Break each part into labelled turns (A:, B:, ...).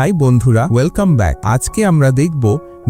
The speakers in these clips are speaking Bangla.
A: হাই বন্ধুরা ওয়েলকাম ব্যাক আজকে আমরা দেখব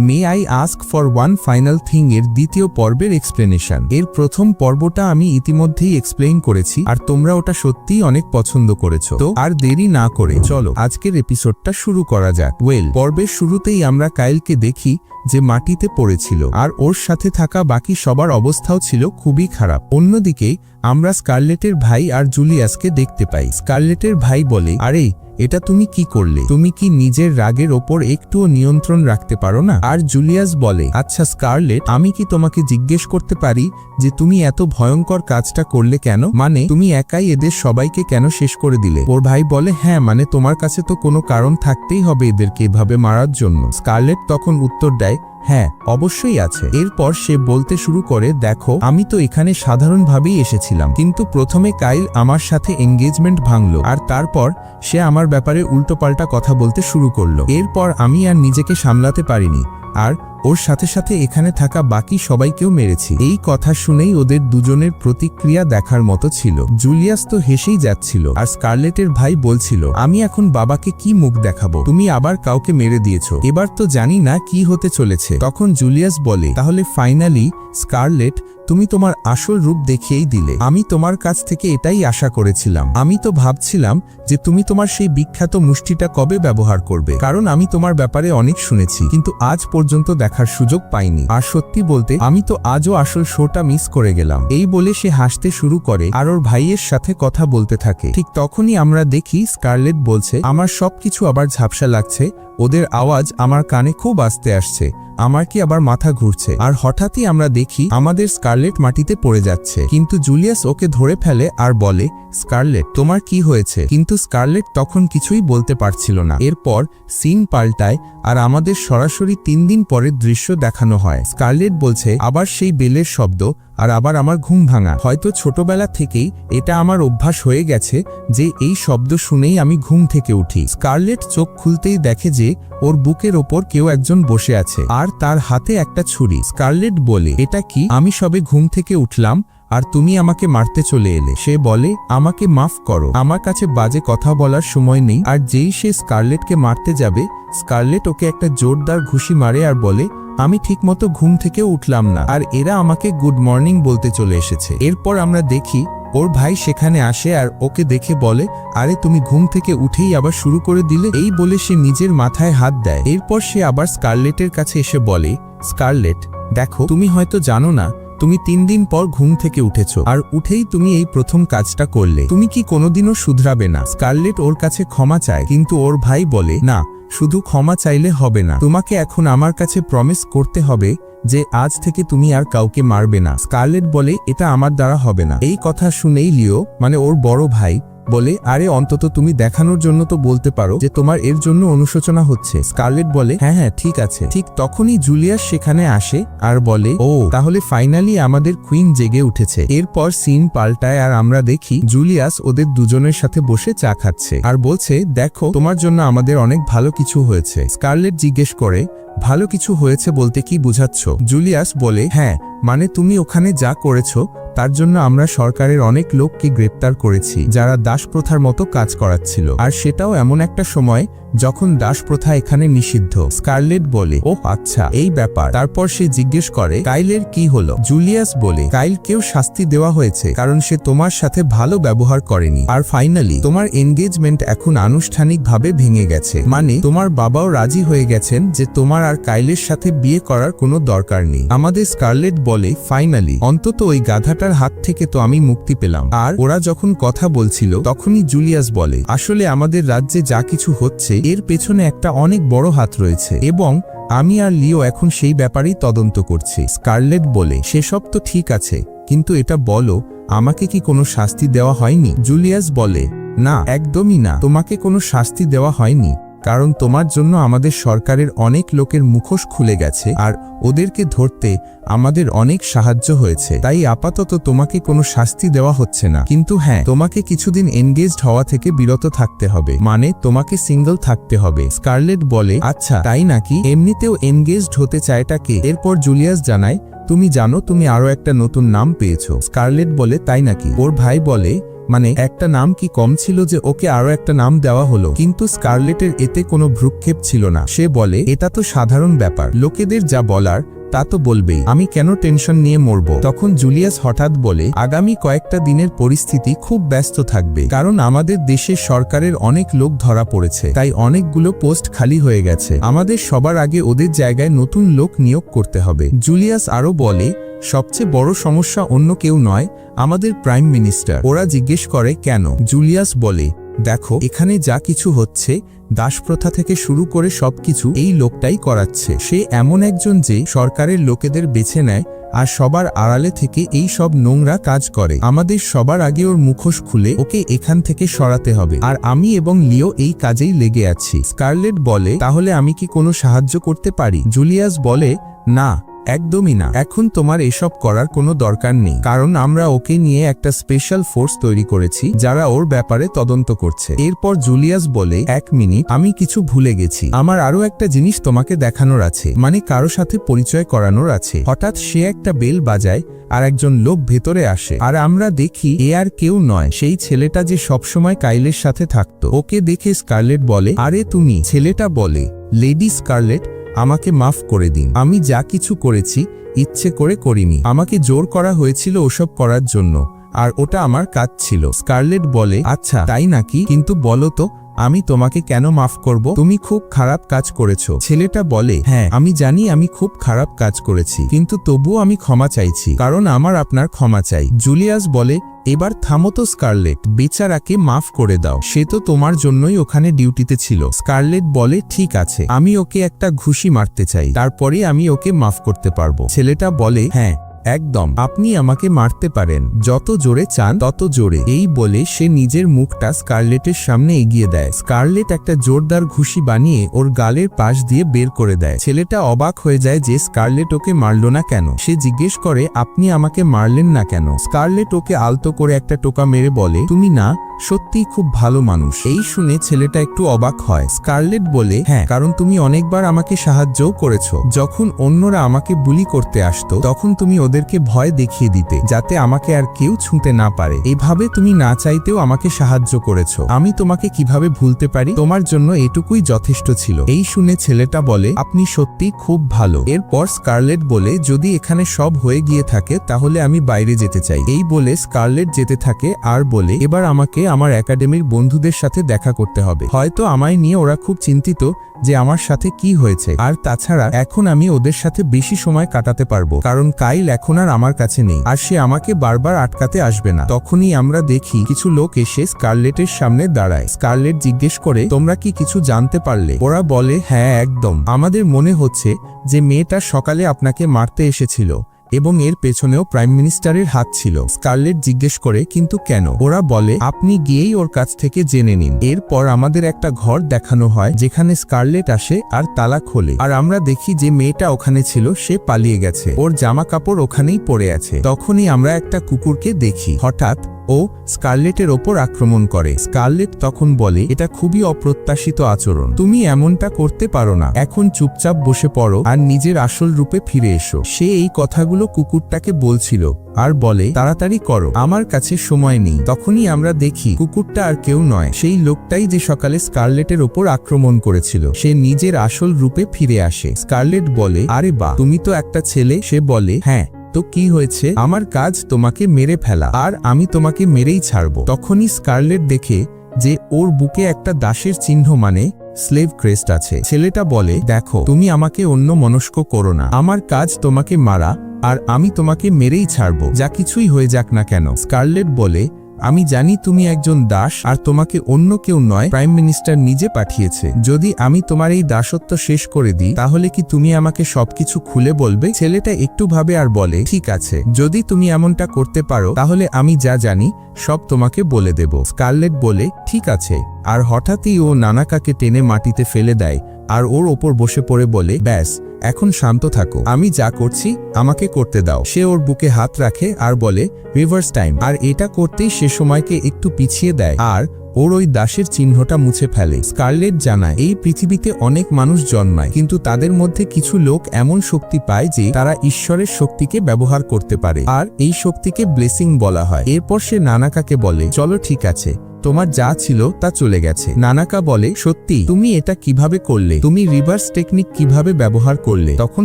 A: may I ask for one final thing এর দ্বিতীয় পর্বের এক্সপ্লেনেশন এর প্রথম পর্বটা আমি ইতিমধ্যেই এক্সপ্লেইন করেছি, আর তোমরা ওটা সত্যিই অনেক পছন্দ করেছ। তো আর দেরি না করে, চলো আজকের এপিসোডটা শুরু করা যাক। ওয়েল পর্বের শুরুতেই আমরা কাইলকে দেখি যে মাটিতে পড়েছিল, আর ওর সাথে থাকা বাকি সবার অবস্থাও ছিল খুবই খারাপ। অন্যদিকে, আমরা স্কারলেটের ভাই আর জুলিয়াসকে দেখতে পাই। স্কারলেটের ভাই বলে, আরে, এটা তুমি কি করলে? তুমি কি নিজের রাগের ওপর একটুও নিয়ন্ত্রণ রাখতে পারো না? আর জুলিয়াস বলে আচ্ছা স্কারলেট, আমি কি তোমাকে জিজ্ঞেস করতে পারি যে তুমি এত ভয়ঙ্কর কাজটা করলে কেন? মানে তুমি একাই এদের সবাইকে কেন শেষ করে দিলে? ওর ভাই বলে হ্যাঁ মানে তোমার কাছে তো কোনো কারণ থাকতেই হবে এদেরকে এভাবে মারার জন্য। স্কারলেট তখন উত্তর দেয় হ্যাঁ অবশ্যই আছে। এরপর সে বলতে শুরু করে, দেখো, আমি তো এখানে সাধারণভাবেই এসেছিলাম। কিন্তু প্রথমে কাইল আমার সাথে এঙ্গেজমেন্ট ভাঙল আর তারপর সে আমার ব্যাপারে উল্টোপাল্টা কথা বলতে শুরু করল। এরপর আমি আর নিজেকে সামলাতে পারিনি। আর ওর সাথে সাথে এখানে থাকা বাকি সবাইকেও মেরেছি। এই কথা শুনেই ওদের দুজনের প্রতিক্রিয়া দেখার মতো ছিল। জুলিয়াস তো হেসেই যাচ্ছিল আর স্কারলেটের ভাই বলছিল, আমি এখন বাবাকে কি মুখ দেখাবো? তুমি আবার কাউকে মেরে দিয়েছ। এবার তো জানি না কি হতে চলেছে। তখন জুলিয়াস বলে, তাহলে ফাইনালি স্কারলেট তুমি তোমার আসল রূপ দেখিয়েই দিলে। আমি তোমার কাছ থেকে এটাই আশা করেছিলাম। আমি তো ভাবছিলাম যে তুমি তোমার সেই বিখ্যাত মুষ্টিটা কবে ব্যবহার করবে। কারণ আমি তোমার ব্যাপারে অনেক শুনেছি, কিন্তু আজ পর্যন্ত দেখার সুযোগ পাইনি। আর সত্যি বলতে, আমি তো আজও আসল শোটা মিস করে গেলাম। এই বলে সে হাসতে শুরু করে আর ওর ভাইয়ের সাথে কথা বলতে থাকে। ঠিক তখনই আমরা দেখি স্কারলেট বলছে, আমার সবকিছু আবার ঝাপসা লাগছে ওদের আওয়াজ আমার কানে খুব আস্তে আসছে, আমার কি আবার মাথা ঘুরছে? আর হঠাৎই আমরা দেখি আমাদের স্কারলেট মাটিতে পড়ে যাচ্ছে। কিন্তু জুলিয়াস ওকে ধরে ফেলে আর বলে, স্কারলেট, তোমার কি হয়েছে? কিন্তু স্কারলেট তখন কিছুই বলতে পারছিল না। এরপর সিন পাল্টায় আর আমাদের সরাসরি তিন দিন পরের দৃশ্য দেখানো হয়। স্কারলেট বলছে, আবার সেই বেলের শব্দ আর আবার আমার ঘুম ভাঙা। হয়তো ছোটবেলা থেকেই এটা আমার অভ্যাস হয়ে গেছে যে এই শব্দ শুনেই আমি ঘুম থেকে উঠি। স্কারলেট চোখ খুলতেই দেখে যে ওর বুকের ওপর কেউ একজন বসে আছে। আর তার হাতে একটা ছুরি। স্কারলেট বলে, এটা কি? আমি সবে ঘুম থেকে উঠলাম আর তুমি আমাকে মারতে চলে এলে। সে বলে, আমাকে মাফ করো। আমার কাছে বাজে কথা বলার সময় নেই। আর যেই সে স্কারলেটকে মারতে যাবে, স্কারলেট ওকে একটা জোরদার ঘুষি মারে আর বলে, আমি ঠিকমতো ঘুম থেকে উঠলাম না। আর এরা আমাকে গুড মর্নিং বলতে চলে এসেছে। এরপর আমরা দেখি, ওর ভাই সেখানে আসে আর ওকে দেখে বলে, আরে তুমি ঘুম থেকে উঠেই আবার শুরু করে দিলে? এই বলে সে নিজের মাথায় হাত দেয়। এরপর সে আবার স্কারলেটের কাছে এসে বলে, স্কারলেট, দেখো, তুমি হয়তো জানো না তুমি তিন দিন পর ঘুম থেকে উঠেছ, আর উঠেই তুমি এই প্রথম কাজটা করলে। তুমি কি কোনোদিনও শুধরাবে না। স্কারলেট ওর কাছে ক্ষমা চায়, কিন্তু ওর ভাই বলে, না, শুধু ক্ষমা চাইলে হবে না। তোমাকে এখন আমার কাছে প্রমিস করতে হবে যে আজ থেকে তুমি আর কাউকে মারবে না। স্কারলেট বলে, এটা আমার দ্বারা হবে না। এই কথা শুনেই লিও মানে ওর বড় ভাই বলে, আরে, অন্তত তুমি দেখানোর জন্য তো বলতে পারো যে তোমার এর জন্য অনুশোচনা হচ্ছে। স্কারলেট বলে হ্যাঁ হ্যাঁ ঠিক আছে। ঠিক তখনই জুলিয়াস সেখানে আসে আর বলে, ও, তাহলে ফাইনালি আমাদের কুইন জেগে উঠেছে। এরপর সিন পাল্টায় আর আমরা দেখি জুলিয়াস ওদের দুজনের সাথে বসে চা খাচ্ছে আর বলছে, দেখো, তোমার জন্য আমাদের অনেক ভালো কিছু হয়েছে। স্কারলেট জিজ্ঞেস করে ভালো কিছু হয়েছে বলতে কি বুঝাচ্ছ? জুলিয়াস বলে হ্যাঁ মানে তুমি ওখানে যা করেছ, তার জন্য আমরা সরকারের অনেক লোককে গ্রেপ্তার করেছি, যারা দাস প্রথার মতো কাজ করাচ্ছিল। আর সেটাও এমন একটা সময় যখন দাস প্রথা এখানে নিষিদ্ধ, স্কারলেট বলে ও আচ্ছা এই ব্যাপার। তারপর সে জিজ্ঞেস করে, কাইলের কি হলো? জুলিয়াস বলে, কাইলকেও শাস্তি দেওয়া হয়েছে, কারণ সে তোমার সাথে ভালো ব্যবহার করেনি। আর ফাইনালি তোমার এনগেজমেন্ট এখন আনুষ্ঠানিকভাবে ভেঙে গেছে। মানে তোমার বাবাও রাজি হয়ে গেছেন যে তোমার আর কাইলের সাথে বিয়ে করার কোনো দরকার নেই। আমাদের স্কারলেট বলে ফাইনালি অন্তত ওই গাধাটার হাত থেকে তো আমি মুক্তি পেলাম। আর ওরা যখন কথা বলছিল, তখনই জুলিয়াস বলে, আসলে আমাদের রাজ্যে যা কিছু হচ্ছে এর পেছনে একটা অনেক বড় হাত রয়েছে এবং আমি আর লিও এখন সেই ব্যাপারেই তদন্ত করছি। স্কারলেট বলে, সেসব তো ঠিক আছে, কিন্তু এটা বলো, আমাকে কি কোনো শাস্তি দেওয়া হয়নি? জুলিয়াস বলে, না, একদমই না, তোমাকে কোনো শাস্তি দেওয়া হয়নি। কারণ তোমার জন্য আমাদের সরকারের অনেক লোকের মুখোশ খুলে গেছে আর ওদেরকে ধরতে আমাদের অনেক সাহায্য হয়েছে। তাই আপাতত তোমাকে কোনো শাস্তি দেওয়া হচ্ছে না। কিন্তু হ্যাঁ তোমাকে কিছুদিন এনগেজড হওয়া থেকে বিরত থাকতে হবে। মানে তোমাকে সিঙ্গল থাকতে হবে। স্কারলেট বলে আচ্ছা তাই নাকি? এমনিতেও এনগেজড হতে চায়টাকে এরপর জুলিয়াস জানায়, তুমি জানো, তুমি আরও একটা নতুন নাম পেয়েছ। স্কারলেট বলে, তাই নাকি? ওর ভাই বলে মানে একটা নাম কি কম ছিল যে ওকে আরও একটা নাম দেওয়া হলো, কিন্তু স্কারলেটের এতে কোনো ভ্রুক্ষেপ ছিল না। সে বলে, এটা তো সাধারণ ব্যাপার। লোকেদের যা বলার, তা তো বলবেই। আমি কেন টেনশন নিয়ে মরব? তখন জুলিয়াস হঠাৎ বলে, আগামী কয়েকটা দিনের পরিস্থিতি খুব ব্যস্ত থাকবে, কারণ আমাদের দেশের সরকারের অনেক লোক ধরা পড়েছে, তাই অনেকগুলো পোস্ট খালি হয়ে গেছে। আমাদের সবার আগে ওদের জায়গায় নতুন লোক নিয়োগ করতে হবে। জুলিয়াস আরও বলে সবচেয়ে বড় সমস্যা অন্য কেউ নয়, আমাদের প্রাইম মিনিস্টার। ওরা জিজ্ঞেস করে, কেন? জুলিয়াস বলে, দেখো, এখানে যা কিছু হচ্ছে, দাসপ্রথা থেকে শুরু করে সবকিছু এই লোকটাই করাচ্ছে। সে এমন একজন যে সরকারের লোকেদের বেছে নেয় আর সবার আড়ালে থেকে এই সব নোংরা কাজ করে। আমাদের সবার আগে ওর মুখোশ খুলে ওকে এখান থেকে সরাতে হবে। আর আমি এবং লিও এই কাজেই লেগে আছি। স্কারলেট বলে, তাহলে আমি কি কোনো সাহায্য করতে পারি? জুলিয়াস বলে, না। একদমই না। এখন তোমার এসব করার কোনো দরকার নেই। কারণ আমরা ওকে নিয়ে একটা স্পেশাল ফোর্স তৈরি করেছি, যারা ওর ব্যাপারে তদন্ত করছে। এরপর জুলিয়াস বলে, এক মিনিট, আমি কিছু ভুলে গেছি। আমার আরও একটা জিনিস তোমাকে দেখানোর আছে। মানে কারও সাথে পরিচয় করানোর আছে। হঠাৎ সে একটা বেল বাজায়, আর একজন লোক ভেতরে আসে। আর আমরা দেখি, এ আর কেউ নয়। সেই ছেলেটা যে সবসময় কাইলের সাথে থাকতো। ওকে দেখে স্কারলেট বলে, আরে তুমি, ছেলেটা বলে লেডি স্কারলেট আমাকে মাফ করে দিন। আমি যা কিছু করেছি, ইচ্ছে করে করিনি। আমাকে জোর করা হয়েছিল ওসব করার জন্য, আর ওটা আমার কাজ ছিল। স্কারলেট বলে আচ্ছা তাই নাকি? কিন্তু বলো তো আমি তোমাকে কেন মাফ করব? তুমি খুব খারাপ কাজ করেছ। ছেলেটা বলে হ্যাঁ আমি জানি আমি খুব খারাপ কাজ করেছি, কিন্তু তবুও আমি ক্ষমা চাইছি, কারণ আমার আপনার ক্ষমা চাই। জুলিয়াস বলে, এবার থামো স্কারলেট, বেচারাকে মাফ করে দাও। সে তো তোমার জন্যই ওখানে ডিউটিতে ছিল। স্কারলেট বলে, ঠিক আছে, আমি ওকে একটা ঘুষি মারতে চাই, তারপরে আমি ওকে মাফ করতে পারব। ছেলেটা বলে হ্যাঁ। একদম, আপনি আমাকে মারতে পারেন, যত জোরে চান তত জোরে। এই বলে সে নিজের মুখটা স্কারলেটের সামনে এগিয়ে দেয়। স্কারলেট একটা জোরদার ঘুষি বানিয়ে ওর গালের পাশ দিয়ে বের করে দেয়। ছেলেটা অবাক হয়ে যায় যে স্কারলেট ওকে মারল না কেন। সে জিজ্ঞেস করে, আপনি আমাকে মারলেন না কেন? স্কারলেট ওকে আলতো করে একটা টোকা মেরে বলে, তুমি না, সত্যিই খুব ভালো মানুষ। এই শুনে ছেলেটা একটু অবাক হয়। স্কারলেট বলে হ্যাঁ কারণ তুমি অনেকবার আমাকে সাহায্যও করেছ। যখন অন্যরা আমাকে বুলি করতে আসতো, তখন তুমি ওদেরকে ভয় দেখিয়ে দিতে, যাতে আমাকে আর কেউ ছুঁতে না পারে। এভাবে তুমি না চাইতেও আমাকে সাহায্য করেছ। আমি তোমাকে কীভাবে ভুলতে পারি? তোমার জন্য এটুকুই যথেষ্ট ছিল। এই শুনে ছেলেটা বলে, আপনি সত্যি খুব ভালো। এরপর স্কারলেট বলে, যদি এখানে সব হয়ে গিয়ে থাকে, তাহলে আমি বাইরে যেতে চাই। এই বলে স্কারলেট যেতে থাকে আর বলে, এবার আমাকে আমার একাডেমির বন্ধুদের সাথে দেখা করতে হবে। হয়তো আমায় নিয়ে ওরা খুব চিন্তিত যে আমার সাথে কি হয়েছে। আর তাছাড়া এখন আমি ওদের সাথে বেশি সময় কাটাতে পারব। কারণ কাইল এখন আর আমার কাছে নেই। আর সে আমাকে বারবার আটকাতে আসবে না। তখনই আমরা দেখি কিছু লোক এসে স্কারলেটের সামনে দাঁড়ায়। স্কারলেট জিজ্ঞেস করে, তোমরা কি কিছু জানতে পারলে? ওরা বলে হ্যাঁ একদম। আমাদের মনে হচ্ছে যে মেয়েটা সকালে আপনাকে মারতে এসেছিল। এবং এর পেছনেও প্রাইম মিনিস্টারের হাত ছিল। স্কারলেট জিজ্ঞেস করে, কিন্তু কেন? ওরা বলে, আপনি গিয়েই ওর কাছ থেকে জেনে নিন। এরপর আমাদের একটা ঘর দেখানো হয়, যেখানে স্কারলেট আসে আর তালা খোলে। আর আমরা দেখি যে মেয়েটা ওখানে ছিল, সে পালিয়ে গেছে। ওর জামা কাপড় ওখানেই পড়ে আছে। তখনই আমরা একটা কুকুরকে দেখি। হঠাৎ ও স্কারলেটের ওপর আক্রমণ করে। স্কারলেট তখন বলে, এটা খুবই অপ্রত্যাশিত আচরণ। তুমি এমনটা করতে পারো না। এখন চুপচাপ বসে পড়ো আর নিজের আসল রূপে ফিরে এসো। সে এই কথাগুলো কুকুরটাকে বলছিল আর বলে, তাড়াতাড়ি করো। আমার কাছে সময় নেই। তখনই আমরা দেখি, কুকুরটা আর কেউ নয়। সেই লোকটাই যে সকালে স্কারলেটের ওপর আক্রমণ করেছিল, সে নিজের আসল রূপে ফিরে আসে। স্কারলেট বলে, আরে বা তুমি তো একটা ছেলে। সে বলে হ্যাঁ। তো কি হয়েছে? আমার কাজ তোমাকে মেরে ফেলা, আর আমি তোমাকে মেরেই ছাড়ব। তখনই স্কারলেট দেখে যে ওর বুকে একটা দাসের চিহ্ন মানে স্লেভ ক্রেস্ট আছে। ছেলেটা বলে, দেখো, তুমি আমাকে অন্য মনস্ক করো না। আমার কাজ তোমাকে মারা, আর আমি তোমাকে মেরেই ছাড়ব। যা কিছুই হয়ে যাক না কেন। স্কারলেট বলে আমি জানি তুমি একজন দাস আর তোমাকে অন্য কেউ নয়, প্রাইম মিনিস্টার নিজে পাঠিয়েছে। যদি আমি তোমার এই দাসত্ব শেষ করে দিই, তাহলে কি তুমি আমাকে সবকিছু খুলে বলবে? ছেলেটা একটু ভাবে আর বলে, ঠিক আছে। যদি তুমি এমনটা করতে পারো, তাহলে আমি যা জানি, সব তোমাকে বলে দেব। স্কারলেট বলে, ঠিক আছে। আর হঠাৎই ও নানাকাকে টেনে মাটিতে ফেলে দেয়, আর ওর ওপর বসে পড়ে বলে, ব্যাস। এখন শান্ত থাকো। আমি যা করছি, আমাকে করতে দাও। সে ওর বুকে হাত রাখে আর বলে রিভার্স টাইম আর এটা করতেই সে সময়কে একটু পিছিয়ে দেয়। আর ওর ওই দাসের চিহ্নটা মুছে ফেলে। স্কারলেট জানায়, এই পৃথিবীতে অনেক মানুষ জন্মায়, কিন্তু তাদের মধ্যে কিছু লোক এমন শক্তি পায় যে তারা ঈশ্বরের শক্তিকে ব্যবহার করতে পারে। আর এই শক্তিকে ব্লেসিং বলা হয়। এরপর সে নানাকাকে বলে, চলো ঠিক আছে, তোমার যা ছিল তা চলে গেছে। নানাকা বলে, সত্যি, তুমি এটা কীভাবে করলে? তুমি রিভার্স টেকনিক কীভাবে ব্যবহার করলে? তখন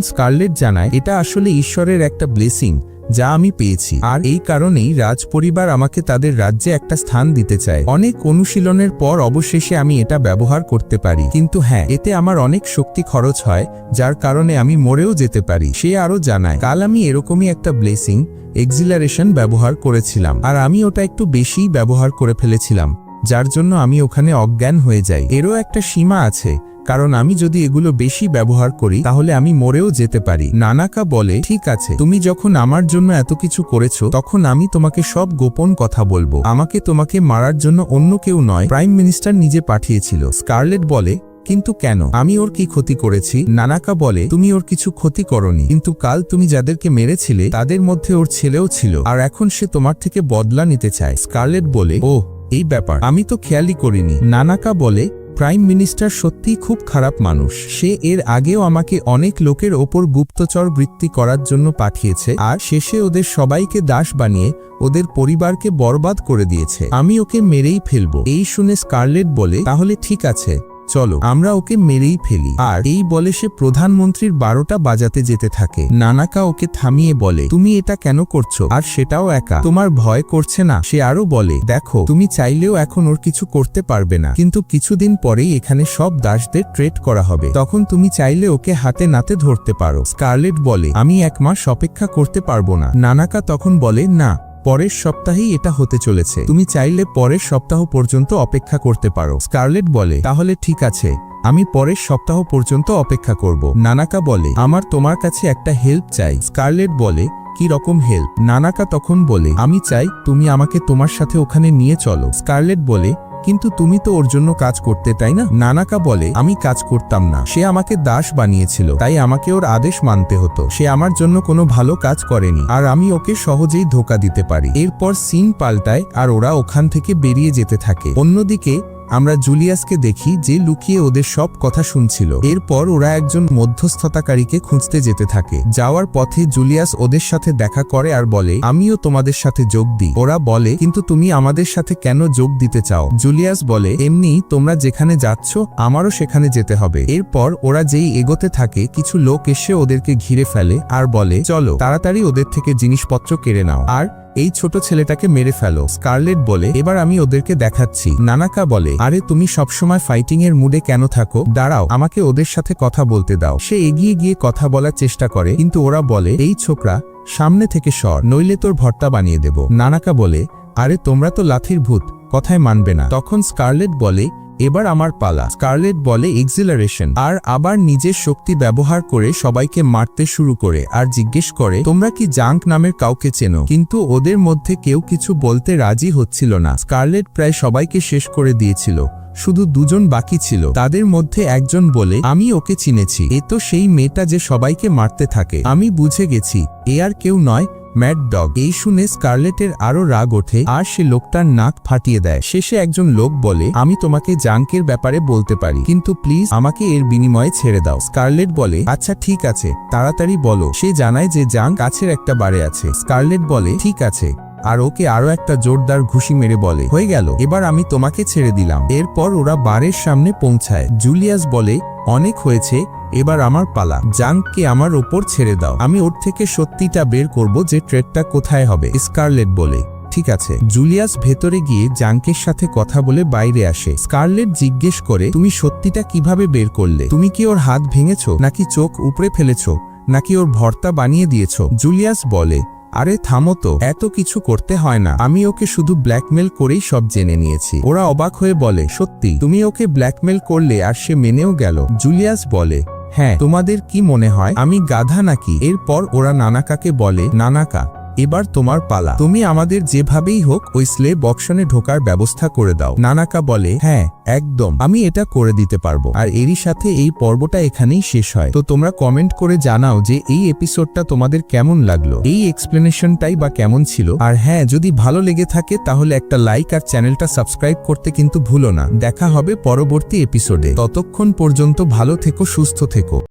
A: স্কারলেট জানায়, এটা আসলে ঈশ্বরের একটা ব্লেসিং। যা আমি পেয়েছি। আর এই কারণেই রাজ পরিবার আমাকে তাদের রাজ্যে একটা স্থান দিতে চায়। অনেক অনুশীলনের পর অবশেষে আমি এটা ব্যবহার করতে পারি। কিন্তু হ্যাঁ এতে আমার অনেক শক্তি খরচ হয়, যার কারণে আমি মরেও যেতে পারি। সে আরও জানায়, কাল আমি এরকমই একটা ব্লেসিং, এক্সিলারেশন ব্যবহার করেছিলাম। আর আমি ওটা একটু বেশিই ব্যবহার করে ফেলেছিলাম, যার জন্য আমি ওখানে অজ্ঞান হয়ে যাই। এরও একটা সীমা আছে কারণ আমি যদি এগুলো বেশি ব্যবহার করি, তাহলে আমি মরেও যেতে পারি। নানাকা বলে, ঠিক আছে, তুমি যখন আমার জন্য এত কিছু করেছ, তখন আমি তোমাকে সব গোপন কথা বলব। আমাকে তোমাকে মারার জন্য অন্য কেউ নয়, প্রাইম মিনিস্টার নিজে পাঠিয়েছিল। স্কারলেট বলে, কিন্তু কেন? আমি ওর কি ক্ষতি করেছি? নানাকা বলে, তুমি ওর কিছু ক্ষতি করনি। কিন্তু কাল তুমি যাদেরকে মেরেছিলে, তাদের মধ্যে ওর ছেলেও ছিল। আর এখন সে তোমার থেকে বদলা নিতে চায়। স্কারলেট বলে ও এই ব্যাপার। আমি তো খেয়ালই করিনি। নানাকা বলে প্রাইম মিনিস্টার সত্যিই খুব খারাপ মানুষ। সে এর আগেও আমাকে অনেক লোকের ওপর গুপ্তচর বৃত্তি করার জন্য পাঠিয়েছে আর শেষে ওদের সবাইকে দাস বানিয়ে ওদের পরিবারকে বরবাদ করে দিয়েছে। আমি ওকে মেরেই ফেলব। এই শুনে স্কারলেট বলে, তাহলে ঠিক আছে। চলো, আমরা ওকে মেরেই ফেলি। আর এই বলে সে প্রধানমন্ত্রীর বারোটা বাজাতে যেতে থাকে। নানাকা ওকে থামিয়ে বলে, তুমি এটা কেন করছ? আর সেটাও একা। তোমার ভয় করছে না? সে আরও বলে, দেখো, তুমি চাইলেও এখন ওর কিছু করতে পারবে না। কিন্তু কিছুদিন পরেই এখানে সব দাসদের ট্রেড করা হবে। তখন তুমি চাইলে ওকে হাতে নাতে ধরতে পারো। স্কারলেট বলে, আমি এক মাস অপেক্ষা করতে পারব না। নানাকা তখন বলে, না পরের সপ্তাহেই এটা হতে চলেছে। তুমি চাইলে পরের সপ্তাহ পর্যন্ত অপেক্ষা করতে পারো। স্কারলেট বলে, তাহলে ঠিক আছে। আমি পরের সপ্তাহ পর্যন্ত অপেক্ষা করব। নানাকা বলে, আমার তোমার কাছে একটা হেল্প চাই। স্কারলেট বলে, কি রকম হেল্প নানাকা তখন বলে, আমি চাই তুমি আমাকে তোমার সাথে ওখানে নিয়ে চলো। স্কারলেট বলে, কিন্তু তুমি তো ওর জন্য কাজ করতে, তাই না? নানাকা বলে, আমি কাজ করতাম না। সে আমাকে দাস বানিয়েছিল, তাই আমাকে ওর আদেশ মানতে হতো। সে আমার জন্য কোনো ভালো কাজ করেনি, আর আমি ওকে সহজেই ধোকা দিতে পারি। এরপর সিন পাল্টায়, আর ওরা ওখান থেকে বেরিয়ে যেতে থাকে। অন্যদিকে আমরা জুলিয়াসকে দেখি যে লুকিয়ে ওদের সব কথা শুনছিল। এরপর ওরা একজন মধ্যস্থতাকারীকে খুঁজতে যেতে থাকে। যাওয়ার পথে জুলিয়াস ওদের সাথে দেখা করে আর বলে, আমিও তোমাদের সাথে যোগ দিই। ওরা বলে, কিন্তু তুমি আমাদের সাথে কেন যোগ দিতে চাও? জুলিয়াস বলে, এমনি তোমরা যেখানে যাচ্ছ, আমারও সেখানে যেতে হবে। এরপর ওরা যেই এগোতে থাকে, কিছু লোক এসে ওদেরকে ঘিরে ফেলে আর বলে, চলো, তাড়াতাড়ি ওদের থেকে জিনিসপত্র কেড়ে নাও। আর এই ছোট ছেলেটাকে মেরে ফেলো। স্কারলেট বলে, এবার আমি ওদেরকে দেখাচ্ছি। নানাকা বলে, আরে তুমি সবসময় ফাইটিং এর মুডে কেন থাকো? দাঁড়াও, আমাকে ওদের সাথে কথা বলতে দাও। সে এগিয়ে গিয়ে কথা বলার চেষ্টা করে, কিন্তু ওরা বলে, এই ছোকরা, সামনে থেকে সর, নইলে তোর ভর্তা বানিয়ে দেব। নানাকা বলে, আরে তোমরা তো লাথির ভূত, কথায় মানবে না। তখন স্কারলেট বলে এবার আমার পালা। স্কারলেট বলে এক্সিলারেশন আর আবার নিজের শক্তি ব্যবহার করে সবাইকে মারতে শুরু করে আর জিজ্ঞেস করে, তোমরা কি জাঙ্ক নামের কাউকে চেনো? কিন্তু ওদের মধ্যে কেউ কিছু বলতে রাজি হচ্ছিল না। স্কারলেট প্রায় সবাইকে শেষ করে দিয়েছিল। শুধু দুজন বাকি ছিল। তাদের মধ্যে একজন বলে, আমি ওকে চিনেছি। এ তো সেই মেয়েটা যে সবাইকে মারতে থাকে। আমি বুঝে গেছি। এ আর কেউ নয়। ম্যাড ডগ এই শুনে স্কারলেটের আরও রাগ ওঠে, আর সে লোকটার নাক ফাটিয়ে দেয়। শেষে একজন লোক বলে, আমি তোমাকে জাঙ্কের ব্যাপারে বলতে পারি, কিন্তু প্লিজ আমাকে এর বিনিময়ে ছেড়ে দাও। স্কারলেট বলে আচ্ছা ঠিক আছে, তাড়াতাড়ি বলো। সে জানায় যে জাঙ্ক কাছের একটা বারে আছে। স্কারলেট বলে, ঠিক আছে। আর ওকে আরও একটা জোরদার ঘুষি মেরে বলে, হয়ে গেল, এবার আমি তোমাকে ছেড়ে দিলাম। এরপর ওরা বারের সামনে পৌঁছায়। জুলিয়াস বলে, অনেক হয়েছে, এবার আমার পালা। জাঙ্ককে আমার ওপর ছেড়ে দাও। আমি ওর থেকে সত্যিটা বের করব যে ট্রেডটা কোথায় হবে, স্কারলেট বলে। ঠিক আছে। জুলিয়াস ভেতরে গিয়ে জাঙ্কের সাথে কথা বলে বাইরে আসে। স্কারলেট জিজ্ঞেস করে, তুমি সত্যিটা কীভাবে বের করলে? তুমি কি ওর হাত ভেঙেছো? নাকি চোখ উপড়ে ফেলেছো? নাকি ওর ভর্তা বানিয়ে দিয়েছ? জুলিয়াস বলে আরে থামো তো, এত কিছু করতে হয় না। আমি ওকে শুধু ব্ল্যাকমেল করেই সব জেনে নিয়েছি। ওরা অবাক হয়ে বলে, সত্যি, তুমি ওকে ব্ল্যাকমেল করলে আর সে মেনেও গেল? জুলিয়াস বলে হ্যাঁ তোমাদের কি মনে হয়, আমি গাধা নাকি? এরপর ওরা নানাকাকে বলে, নানাকা এবার তোমার পালা। তুমি আমাদের যেভাবেই হোক ওই স্লেভ অপশনে ঢোকার ব্যবস্থা করে দাও। নানাকা বলে হ্যাঁ একদম। আমি এটা করে দিতে পারব। আর এরই সাথে এই পর্বটা এখানেই শেষ হয়। তো তোমরা কমেন্ট করে জানাও যে এই এপিসোডটা তোমাদের কেমন লাগল? এই এক্সপ্লেনেশনটাই বা কেমন ছিল? আর হ্যাঁ যদি ভালো লেগে থাকে, তাহলে একটা লাইক আর চ্যানেলটা সাবস্ক্রাইব করতে কিন্তু ভুলো না। দেখা হবে পরবর্তী এপিসোডে ততক্ষণ পর্যন্ত ভালো থেকো, সুস্থ থেকো।